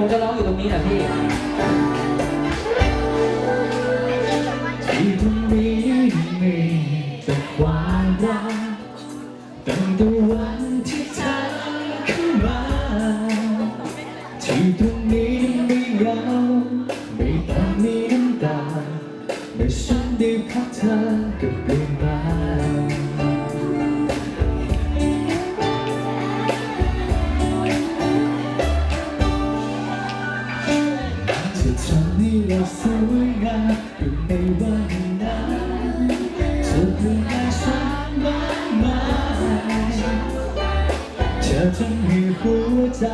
ผมจะร้องอยู่ตรงนี้แหละพี่ที่ตรงนี้มีแต่ความรักตั้งแต่วันที่เธอเข้ามาที่ตรงนี้มีเราไม่ต้องมีน้ำตาเมื่อฉันได้พักเธอกับเปลี่ยนไป ที่ทำให้เราสวยงามอยู่ในวันนั้นเธอเพื่อให้ฉันมากมายเธอทำให้หัวใจ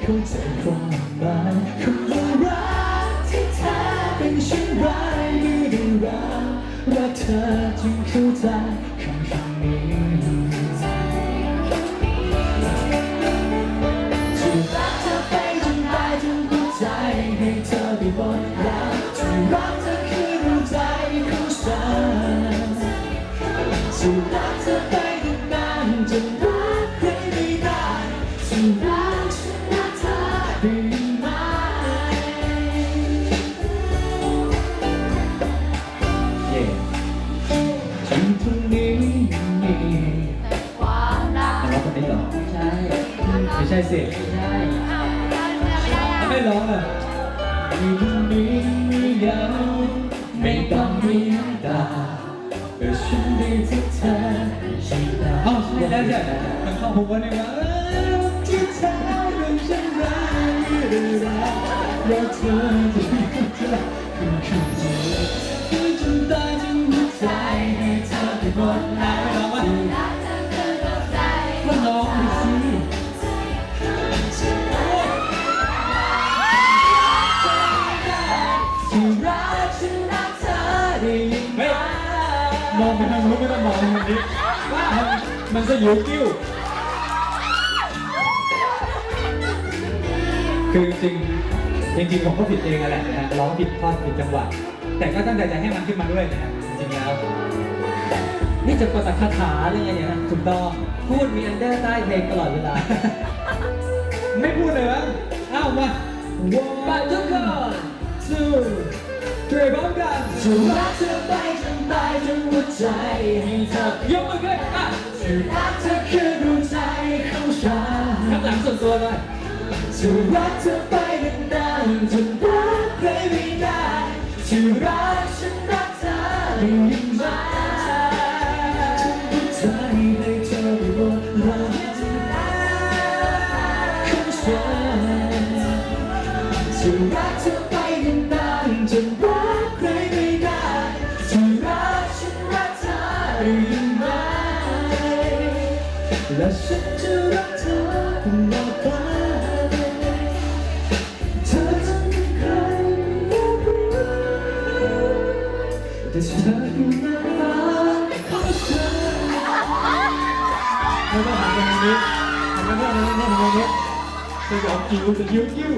เข้าใจความหมายคำว่ารักที่แท้เป็นเช่นไรเมื่อได้รักรักเธอจึงเข้าใจคำคำนี้ หมดแล้วที่รักเธอคือดวงใจของฉันที่รักเธอไปนานๆจนรักใครไม่ได้ที่รักฉันรักเธอได้ไหมเย่ฉันตรงนี้มีความรัก ร้องคนนี้เหรอใช่ ไม่ใช่สิใช่อ้าวไม่ได้ไม่ร้องอะ อยู่ตรงนี้ไม่ยาวไม่ต้องมีน้ำตาแต่ฉันได้ที่เธอฉันได้อ้าวใช่แล้วใช่มันเข้าหัวเนี่ยว่าที่เธอเป็นฉันรักไม่ได้รักรักเธอจะมีเธอคือคือเธอจ มองไปทางนู้นไม่ต้องมองทางนี้มันมันจะอยู่กิ้ว คือจริงจริงจริงๆผมก็ผิดเองอะแหละนะฮะร้องผิดท่อนผิดจังหวะแต่ก็ตั้งใจจะให้มันขึ้นมาด้วยนะฮะจริงๆแล้วนี่จะกดแต่คาถาหรือไงเนี่ยฮะถูกต้องพูดมีอันเดอร์ใต้เพลงตลอดเวลา ไม่พูดเลยวะอ้าวมาไปทุกคน two three พร้อมกันจะรักเธอไปจนตายจนหัวใจให้เธอยกมือขึ้นอะจะรักเธอคือดวงใจของฉันข้างหลังส่วนตัวเลยจะรักเธอไปนานๆจนรักใครไม่ได้จะรักฉันรักเธอได้ยินไหมทุกหัวใจให้เธอไปบนรักของฉันจะรัก ได้ยินไหมและฉันจะรักเธอตลอดไปเธอจะไมีใครไม่รู้แต่เธอคือนางฟ้าของฉันไม่ต้องหันไปทางนี้หันไปทางนี้หันไปทางนี้จะยอมกิ้วจะยิ้วกิ้ว